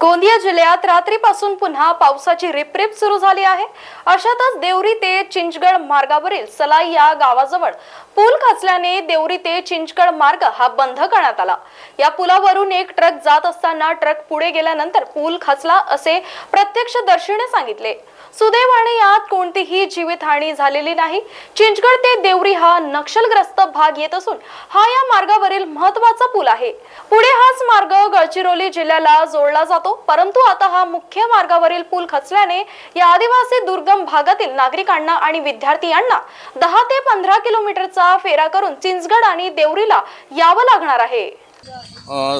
गोंदिया जिल्ह्यात रात्रीपासून पुन्हा पावसाची रिपरिप सुरू झाली आहे. अशातच देवरी ते चिंचगड मार्गावरील सलाई या गावाजवळ पूल खचल्याने देवरी ते चिंचगड मार्ग हा बंद करण्यात आला. या पुलावरून एक ट्रक जात असताना ट्रक पुढे गेल्यानंतर पूल खचला असे प्रत्यक्षदर्शीने सांगितले. सुदैवाने यात कोणतीही जीवितहानी झालेली नाही. चिंचगड ते देवरी हा नक्षलग्रस्त भाग येत असून हा या मार्गावरील महत्त्वाचा पूल आहे. पुढे हाच मार्ग गडचिरोली जिल्ह्याला जोडला जातो. परंतु आता हा मुख्य मार्गावरील पूल खचल्याने या आदिवासी दुर्गम भागातील नागरिकांना आणि विद्यार्थ्यांना दहा ते पंधरा किलोमीटरचा फेरा करून चिंचगड आणि देवरीला यावं लागणार आहे.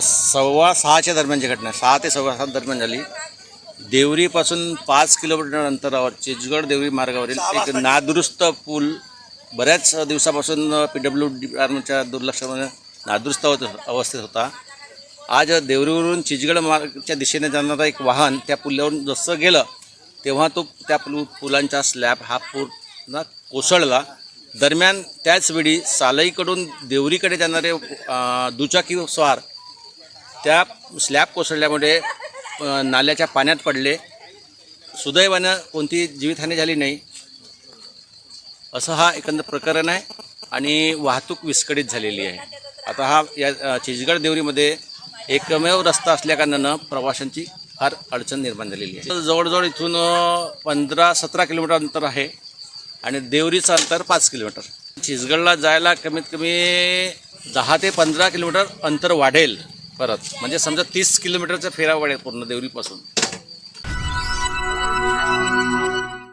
सव्वा सहाच्या दरम्यानची घटना सहा ते सव्वा सात दरम्यान झाली. देवरीपासून पाच किलोमीटर अंतरावर चिचगड देवरी मार्गावरील एक नादुरुस्त पूल बऱ्याच दिवसापासून पी डब्ल्यू डिपार्टमेंटच्या दुर्लक्षामुळे नादुरुस्त होत अवस्थेत होता. आज देवरीवरून चिचगड मार्गच्या दिशेने जाणारं एक वाहन त्या पुलावरून जसं गेलं तेव्हा तो त्या पुल पुलांचा स्लॅब हा पूर्ण कोसळला. दरम्यान त्याच वेळी सालईकडून देवरीकडे जाणारे दुचाकी स्वार त्या स्लॅब कोसळल्यामुळे नाल्याच्या पाण्यात पडले. सुदैवानं कोणती जीवितहानी झाली नाही. असं हा एकंदर प्रकरण आहे आणि वाहतूक विस्कळीत झालेली आहे. आता हा या चिचगड देवरीमध्ये एकमेव रस्ता असल्याकारणानं प्रवाशांची फार अडचण निर्माण झालेली आहे. जवळजवळ इथून पंधरा सतरा किलोमीटर अंतर आहे आणि देवरीचं अंतर पाच किलोमीटर. चिचगडला जायला कमीत कमी दहा ते पंधरा किलोमीटर अंतर वाढेल. परत. म्हणजे समजा तीस किलोमीटरचा फेरा पडेल पूर्ण देवरीपासून